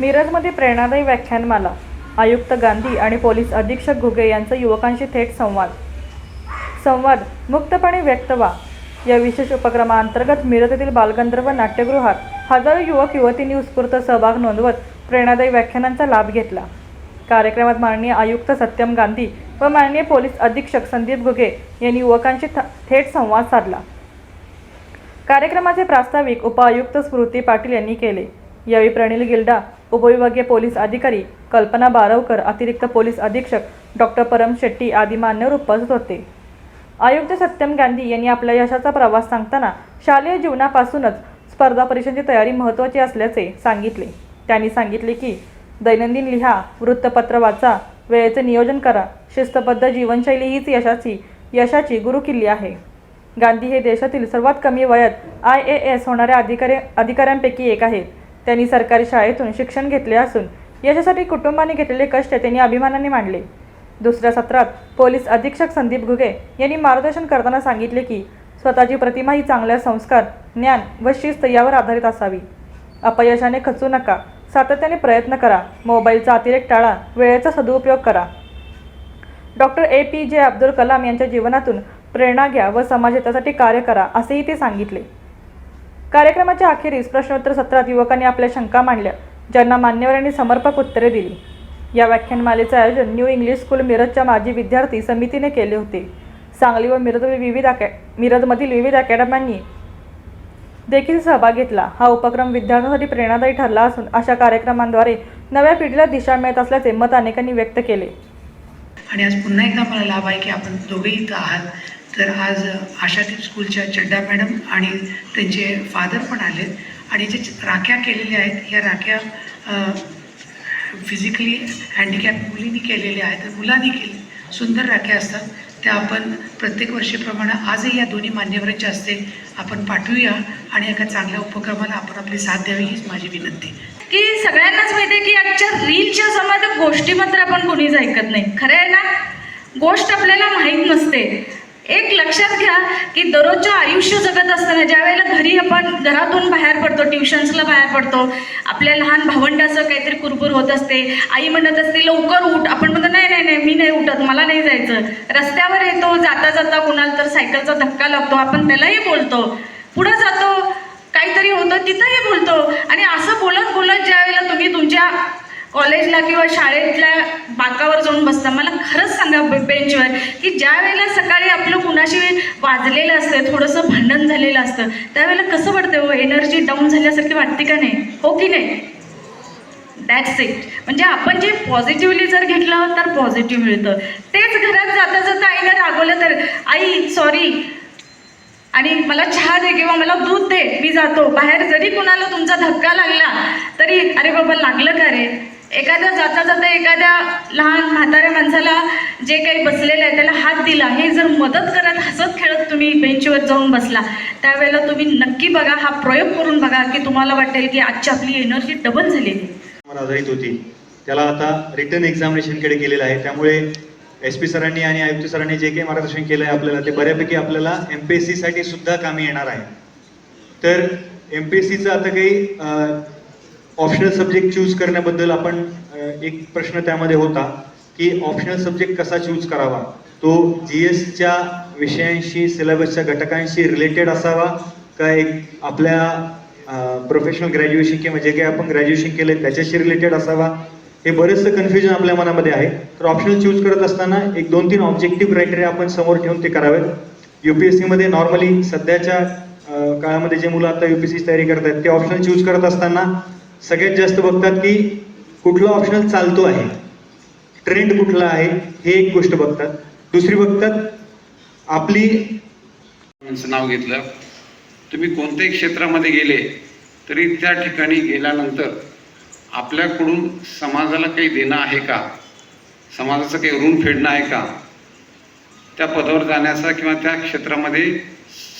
मिरजमध्ये प्रेरणादायी व्याख्यानमाला आयुक्त गांधी आणि पोलीस अधीक्षक घुगे यांचा युवकांशी थेट संवाद. संवाद मुक्तपणे व्यक्त व्हा. या विशेष उपक्रमाअंतर्गत मिरज येथील बालगंधर्व नाट्यगृहात हजारो युवक युवतींनी उत्स्फूर्त सहभाग नोंदवत प्रेरणादायी व्याख्यानांचा लाभ घेतला. कार्यक्रमात माननीय आयुक्त सत्यम गांधी व माननीय पोलीस अधीक्षक संदीप घुगे यांनी युवकांशी थ- थेट संवाद साधला. कार्यक्रमाचे प्रास्ताविक उपआयुक्त स्मृती पाटील यांनी केले. यावेळी प्रणिल गिल्डा उपविभागीय पोलीस अधिकारी कल्पना बारवकर अतिरिक्त पोलीस अधीक्षक डॉक्टर परम शेट्टी आदी मान्यवर उपस्थित होते. आयुक्त सत्यम गांधी यांनी आपल्या यशाचा प्रवास सांगताना शालेय जीवनापासूनच स्पर्धा परीक्षांची तयारी महत्त्वाची असल्याचे सांगितले. त्यांनी सांगितले की दैनंदिन लिहा वृत्तपत्र वाचा वेळेचे नियोजन करा शिस्तबद्ध जीवनशैली हीच यशाची यशाची गुरुकिल्ली आहे. गांधी हे देशातील सर्वात कमी वयात आय ए एस होणाऱ्या अधिकारी अधिकाऱ्यांपैकी एक आहेत. त्यांनी सरकारी शाळेतून शिक्षण घेतले असून यशासाठी कुटुंबाने घेतलेले कष्ट त्यांनी अभिमानाने मांडले. दुसऱ्या सत्रात पोलीस अधीक्षक संदीप घुगे यांनी मार्गदर्शन करताना सांगितले की स्वतःची प्रतिमा ही चांगल्या संस्कार ज्ञान व शिस्त यावर आधारित असावी. अपयशाने खचू नका सातत्याने प्रयत्न करा मोबाईलचा अतिरेक टाळा वेळेचा सदुपयोग करा. Doctor A. P. J. Abdul Kalam यांच्या जीवनातून प्रेरणा घ्या व समाजहितासाठी कार्य करा असेही ते सांगितले. कार्यक्रमाच्या अखेरीस प्रश्नोत्तर सत्रात युवकांनी आपल्या शंका मांडल्या. ज्यांना मान्यवरांनी समर्पक उत्तरे दिली. या व्याख्यानमालेचे आयोजन न्यू इंग्लिश स्कूल मिरजच्या माजी विद्यार्थी समितीने केले होते. सांगली व मिरज विविध अकॅ मिरजमधील विविध अकॅडम्यांनी देखील सहभाग घेतला. हा उपक्रम विद्यार्थ्यांसाठी प्रेरणादायी ठरला असून अशा कार्यक्रमांद्वारे नव्या पिढीला दिशा मिळत असल्याचे मत अनेकांनी व्यक्त केले. आणि आज पुन्हा एकदा मला लाभ आहे की आपण दोघेही इथं आहात. तर आज आशादीप स्कूलच्या चड्डा मॅडम आणि त्यांचे फादर पण आलेत आणि जे राख्या केलेल्या आहेत ह्या राख्या फिजिकली हँडिकॅप मुलींनी केलेल्या आहेत तर मुलांनी केले सुंदर राख्या असतात. त्या आपण प्रत्येक वर्षीप्रमाणे आजही या दोन्ही मान्यवरांच्या हस्ते आपण पाठवूया आणि एका चांगल्या उपक्रमाला आपण आपली साथ द्यावी हीच माझी विनंती. की सगळ्यांनाच माहिती आहे की आजच्या रीलच्या समाजात गोष्टी मात्र आपण कोणीच ऐकत नाही. खरं आहे ना? गोष्ट आपल्याला माहीत नसते. एक लक्षात घ्या की दररोजच्या आयुष्य जगत असताना ज्या वेळेला घरी आपण घरातून बाहेर पडतो ट्युशन्सला बाहेर पडतो आपल्या लहान भावंडाचं काहीतरी कुरकुर होत असते आई म्हणत असते लवकर उठ. आपण म्हणतो नाही नाही नाही मी नाही उठत मला नाही जायचं. रस्त्यावर येतो जाता जाता कुणाला तर सायकलचा धक्का लागतो आपण त्यालाही बोलतो. पुढं जातो काहीतरी होतं तिथंही बोलतो. आणि असं बोलत बोलत ज्या वेळेला तुम्ही तुमच्या कॉलेजला किंवा शाळेतल्या बाकावर जाऊन बसता मला खरंच सांगा बेंचवर की ज्या वेळेला सकाळी आपलं कुणाशी वाजलेलं असतं थोडंसं भांडण झालेलं असतं त्यावेळेला कसं वाटतं हो? एनर्जी डाऊन झाल्यासारखी वाटते का नाही? हो की नाही? दॅट्स इट म्हणजे आपण जे पॉझिटिव्हली जर घेतलं तर पॉझिटिव्ह मिळतं. तेच घरात जाता जाता आईनं रागवलं तर आई सॉरी आणि मला चहा दे किंवा मला दूध दे मी जातो. बाहेर जरी कुणाला तुमचा धक्का लागला तरी अरे बाबा लागलं का रे? एखाद्या जाता जाता एखाद्या लहान म्हाताऱ्या माणसाला जे काही बसलेलं आहे त्याला हात दिला हे जर मदत करत हसत खेळत तुम्ही बेंचवर जाऊन बसला त्यावेळेला तुम्ही नक्की बघा हा प्रयोग करून बघा की तुम्हाला वाटेल की आजची आपली एनर्जी डबल झालेली मला आधारित होती. त्याला आता रिटर्न एक्झामिनेशनकडे केलेलं आहे. त्यामुळे एस पी सरांनी आणि आयुक्त सरांनी जे काही मार्गदर्शन केलं आहे आपल्याला ते बऱ्यापैकी आपल्याला एम पी एस सीसाठी सुद्धा कामी येणार आहे. तर एम पी एस सीचं आता काही ऑप्शनल सब्जेक्ट चूज करण्याबद्दल आपण एक प्रश्न त्यामध्ये होता की ऑप्शनल सब्जेक्ट कसा चूज करावा? तो जी एसच्या विषयांशी सिलेबसच्या घटकांशी रिलेटेड असावा का एक आपल्या प्रोफेशनल ग्रॅज्युएशन किंवा जे काही आपण ग्रॅज्युएशन केलं त्याच्याशी रिलेटेड असावा? हे बरेचसं कन्फ्युजन आपल्या मनामध्ये आहे. तर ऑप्शनल चूज करत असताना एक दोन तीन ऑब्जेक्टिव्ह क्रायटेरिया आपण समोर ठेवून ते करावेत. युपीएससी मध्ये नॉर्मली सध्याच्या काळामध्ये जे मुलं आता युपीएससी तयारी करत आहेत ते ऑप्शनल चूज करत असताना सगळ्यात जास्त बघतात की कुठला ऑप्शनल चालतो आहे. ट्रेंड कुठला आहे हे एक गोष्ट बघतात. दुसरी बघतात आपली नाव घेतलं तुम्ही कोणत्याही क्षेत्रामध्ये गेले तरी त्या ठिकाणी गेल्यानंतर आपल्याकडून समाजाला काही देणं आहे का? समाजाचं काही ऋण फेडणं आहे का? त्या पदावर जाण्याचा किंवा त्या क्षेत्रामध्ये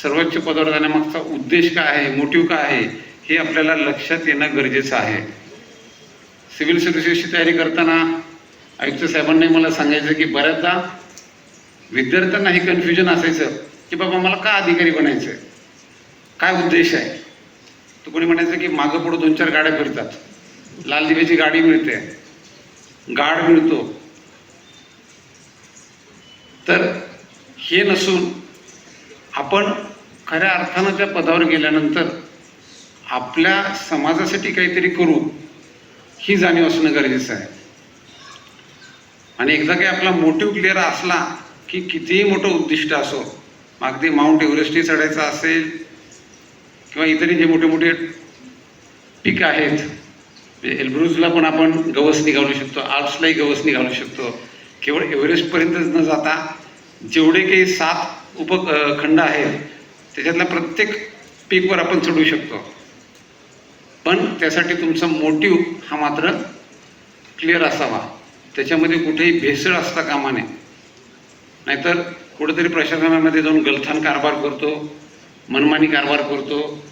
सर्वोच्च पदावर जाण्यामागचा उद्देश काय आहे मोटिव्ह काय आहे? हे आपल्याला लक्षात येणं गरजेचं आहे. सिव्हिल सर्व्हिसेसची तयारी करताना आयुक्त साहेबांनी मला सांगायचं की बऱ्याचदा विद्यार्थ्यांना हे कन्फ्युजन असायचं की बाबा मला का अधिकारी बनायचं काय उद्देश आहे? तर कोणी म्हणायचं की मागं पुढं दोन चार गाड्या फिरतात. लाल दिव्याची गाडी मिळते. गाड मिळतो. तर हे नसून आपण खऱ्या अर्थानं त्या पदावर गेल्यानंतर आपल्या समाजासाठी काहीतरी करू ही जाणीव असणं गरजेचं आहे. आणि एकदा काही आपला मोटिव्ह क्लिअर असला की कितीही मोठं उद्दिष्ट असो अगदी माउंट एव्हरेस्टही चढायचं असेल किंवा इतरही जे मोठे मोठे पीक आहेत म्हणजे एल्ब्रुजला पण आपण गवस निघालू शकतो आल्प्सलाही गवस निघालू शकतो. केवळ एव्हरेस्टपर्यंतच न जाता जेवढे काही सात उप खंड आहेत त्याच्यातल्या प्रत्येक पीकवर आपण चढू शकतो. पण त्यासाठी तुमचा मोटिव हा मात्र क्लिअर असावा. त्याच्यामध्ये कुठेही भेसळ असता कामा नये. नाहीतर कुठेतरी प्रशासनामध्ये जाऊन गलथान कारभार करतो मनमानी कारभार करतो